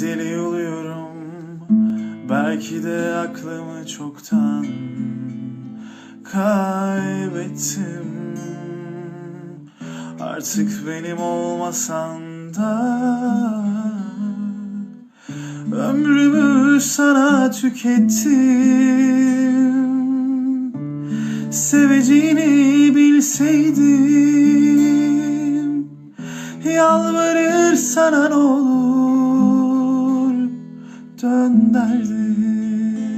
Deli oluyorum. Belki de aklımı çoktan kaybettim. Artık benim olmasan da Ömrümü sana tükettim. Seveceğini bilseydim Yalvarır sana ne olur Dön derdim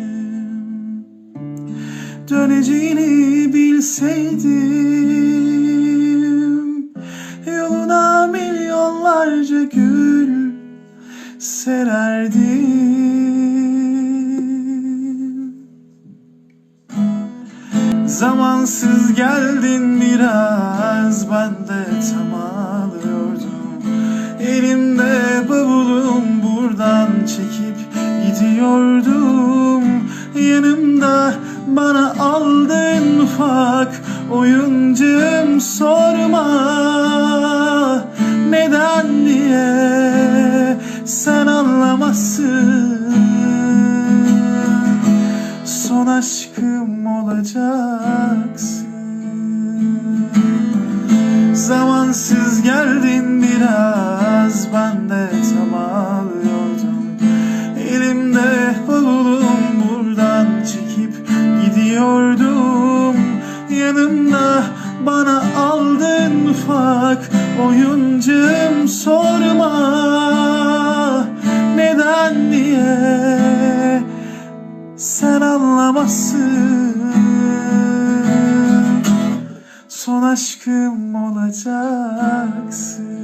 Döneceğini bilseydim Yoluna milyonlarca gül sererdim. Zamansız geldin biraz ben de tam ağlıyordum Elimde bavulum buradan çekip gidiyordum. Yanımda bana aldın ufak oyuncum sorma. Neden diye sen anlamazsın. Son aşkım olacaksın. Zamansız geldin biraz ben de tam ağlıyordum bana aldın ufak oyuncum sorma. Neden diye sen anlamazsın. Son aşkım olacaksın